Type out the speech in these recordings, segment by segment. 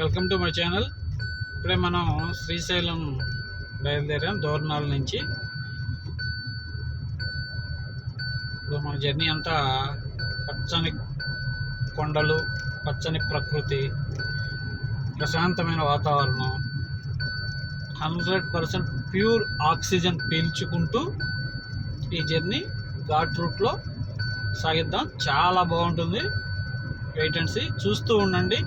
Welcome to my channel. ఇప్పుడే మనం శ్రీశైలం బయలుదేరాం దోర్నాల నుంచి. ఇప్పుడు మన జర్నీ అంతా పచ్చని కొండలు పచ్చని ప్రకృతి ప్రశాంతమైన వాతావరణం. హండ్రెడ్ పర్సెంట్ ప్యూర్ ఆక్సిజన్ పీల్చుకుంటూ ఈ జర్నీ ఘాట్ రూట్లో సాగిద్దాం. చాలా బాగుంటుంది. Wait and see. చూస్తూ ఉండండి.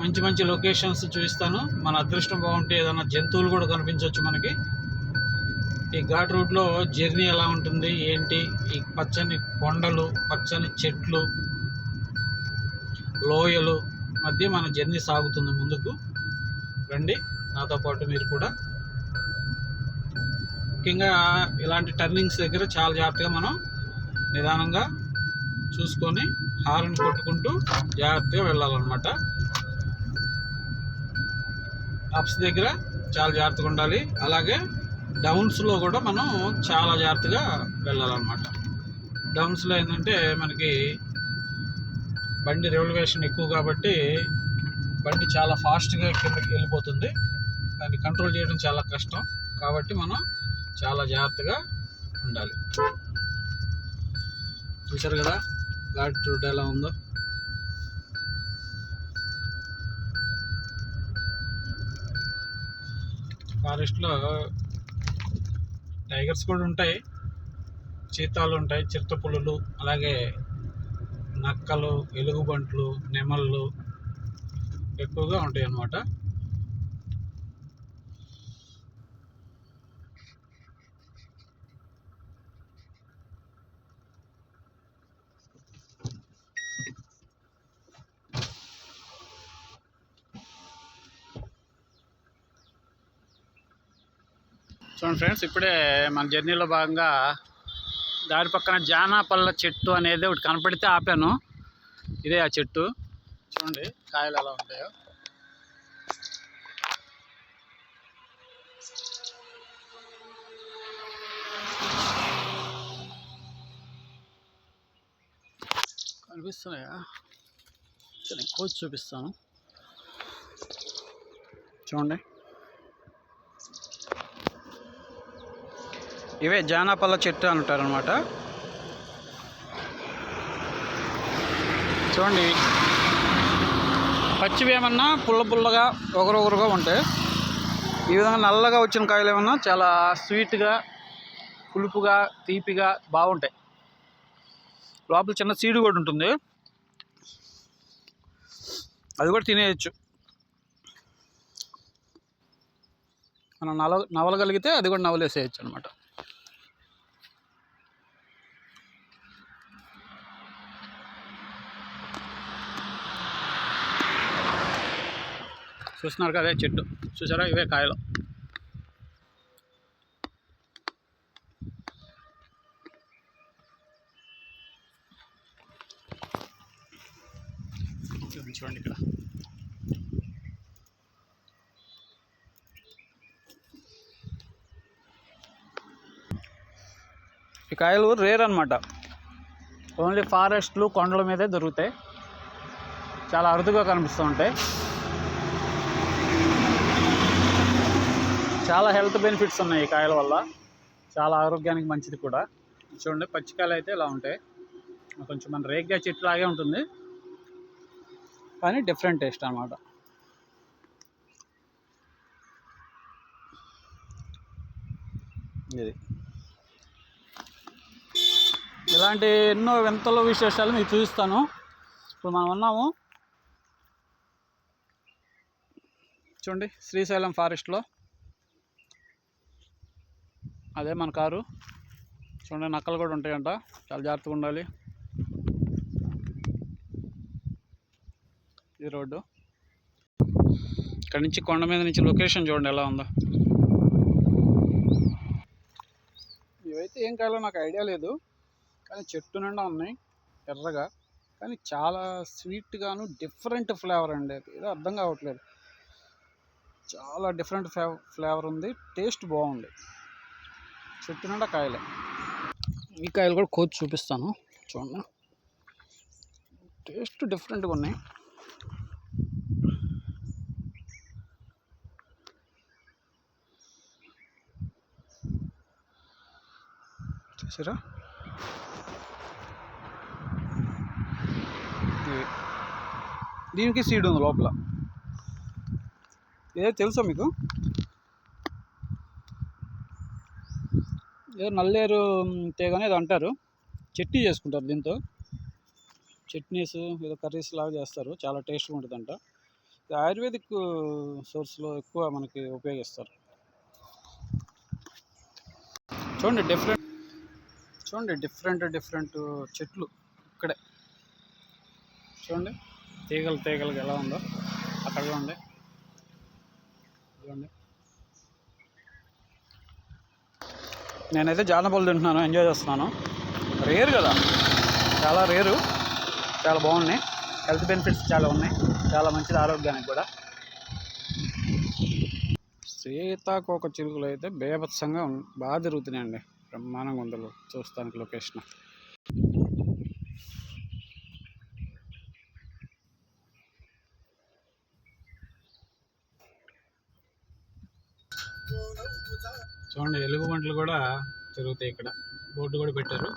మంచి మంచి లొకేషన్స్ చూపిస్తాను. మన అదృష్టం బాగుంటే ఏదైనా జంతువులు కూడా కనిపించవచ్చు మనకి. ఈ ఘాట్ రూట్లో జర్నీ ఎలా ఉంటుంది? ఏంటి? ఈ పచ్చని కొండలు పచ్చని చెట్లు లోయలు మధ్య మన జర్నీ సాగుతుంది ముందుకు. రండి. నాతో పాటు మీరు కూడా. ముఖ్యంగా ఇలాంటి టర్నింగ్స్ దగ్గర చాలా జాగ్రత్తగా మనం నిదానంగా చూసుకొని హార్న్ కొట్టుకుంటూ జాగ్రత్తగా వెళ్ళాలన్నమాట. అప్స్ దగ్గర చాలా జాగ్రత్తగా ఉండాలి. అలాగే డౌన్స్లో కూడా మనం చాలా జాగ్రత్తగా వెళ్ళాలన్నమాట. డౌన్స్లో ఏంటంటే మనకి బండి రెవల్యూషన్ ఎక్కువ కాబట్టి బండి చాలా ఫాస్ట్గా కిందకి వెళ్ళిపోతుంది. దాన్ని కంట్రోల్ చేయడం చాలా కష్టం. కాబట్టి మనం చాలా జాగ్రత్తగా ఉండాలి. చూసారు కదా? గాడ్ చూడ ఎలా ఉందో. ఫారెస్ట్లో టైగర్స్ కూడా ఉంటాయి. చీతాలు ఉంటాయి చిరుతపులులు అలాగే నక్కలు ఎలుగుబంట్లు నెమళ్ళు ఎక్కువగా ఉంటాయి అన్నమాట చూడండి ఫ్రెండ్స్ ఇప్పుడే మన జర్నీలో భాగంగా దారి పక్కన జానాపల్ల చెట్టు అనేది ఒకటి కనపడితే ఆపాను. ఇదే ఆ చెట్టు. చూడండి కాయలు ఎలా ఉంటాయో. కనిపిస్తున్నాయా? సరే కోచ్ చూపిస్తాను. చూడండి. ఇవే జానపల్ల చెట్టు అంటారు అనమాట చూడండి. పచ్చివి ఏమన్నా పుల్ల పుల్లగా ఒకరొకరుగా ఉంటాయి ఈ విధంగా నల్లగా వచ్చిన కాయలు ఏమన్నా చాలా స్వీట్గా పులుపుగా తీపిగా బాగుంటాయి. లోపల చిన్న సీడు కూడా ఉంటుంది. అది కూడా తినేయచ్చు. మనం నవ నవలగలిగితే అది కూడా నవలేసేయచ్చు అనమాట చూస్తున్నారు కదా చెట్టు. చూసారా? ఇవే కాయలు. చూడండి ఇక్కడ. ఈ కాయలు రేర్ అనమాట ఓన్లీ ఫారెస్ట్లు కొండల మీదే దొరుకుతాయి. చాలా అరుదుగా కనిపిస్తూ ఉంటాయి. చాలా హెల్త్ బెనిఫిట్స్ ఉన్నాయి ఈ కాయల వల్ల. చాలా ఆరోగ్యానికి మంచిది కూడా. చూడండి పచ్చికాయలు అయితే ఇలా ఉంటాయి. కొంచెం మన రేగ్గా చెట్టు లాగే ఉంటుంది. కానీ డిఫరెంట్ టేస్ట్ అనమాట ఇది. ఇలాంటి ఎన్నో వింతల విశేషాలు మీకు చూపిస్తాను. ఇప్పుడు మనం ఉన్నాము. చూడండి శ్రీశైలం ఫారెస్ట్లో అదే మన కారు. చూడండి నక్కలు కూడా ఉంటాయంట. చాలా జాగ్రత్తగా ఉండాలి. ఈ రోడ్డు. ఇక్కడ నుంచి కొండ మీద నుంచి లొకేషన్ చూడండి ఎలా ఉందో. ఇవైతే ఏం కావాలో నాకు ఐడియా లేదు. కానీ చెట్టు నిండా ఉన్నాయి ఎర్రగా. కానీ చాలా స్వీట్గాను డిఫరెంట్ ఫ్లేవర్ అండి అది. ఏదో అర్థం కావట్లేదు. చాలా డిఫరెంట్ ఫ్లేవర్ ఉంది. టేస్ట్ బాగుంది. చెట్టు కాయలే. ఈ కాయలు కూడా కోచి చూపిస్తాను. చూడండి. టేస్ట్ డిఫరెంట్గా ఉన్నాయి. చూసారా? దీనికి సీడ్ ఉంది లోపల. ఏదో తెలుసా మీకు? ఏదో నల్లేరు తీగ అనేది అంటారు. చట్నీ చేసుకుంటారు దీంతో. చట్నీస్ ఏదో కర్రీస్ లాగా చేస్తారు. చాలా టేస్ట్గా ఉంటుందంట. ఇది ఆయుర్వేదిక్ సోర్స్లో ఎక్కువ మనకి ఉపయోగిస్తారు. చూడండి డిఫరెంట్ చూడండి డిఫరెంట్ డిఫరెంట్ చెట్లు ఇక్కడే. చూడండి తీగలు తీగలుగా ఎలా ఉందో అక్కడ చూడండి చూడండి నేనైతే జానపళ్ళు తింటున్నాను ఎంజాయ్ చేస్తున్నాను. రేరు కదా చాలా రేరు చాలా బాగున్నాయి. హెల్త్ బెనిఫిట్స్ చాలా ఉన్నాయి చాలా మంచిది ఆరోగ్యానికి కూడా. సీతాకోక చిలుకలు అయితే బేభత్సంగా బాగా తిరుగుతున్నాయండి. బ్రహ్మాండంగా ఉంది చూస్తానికి లొకేషన్ చూడండి ఎలుగు బంట్లు కూడా తిరుగుతాయి ఇక్కడ. బోర్డు కూడా పెట్టారు.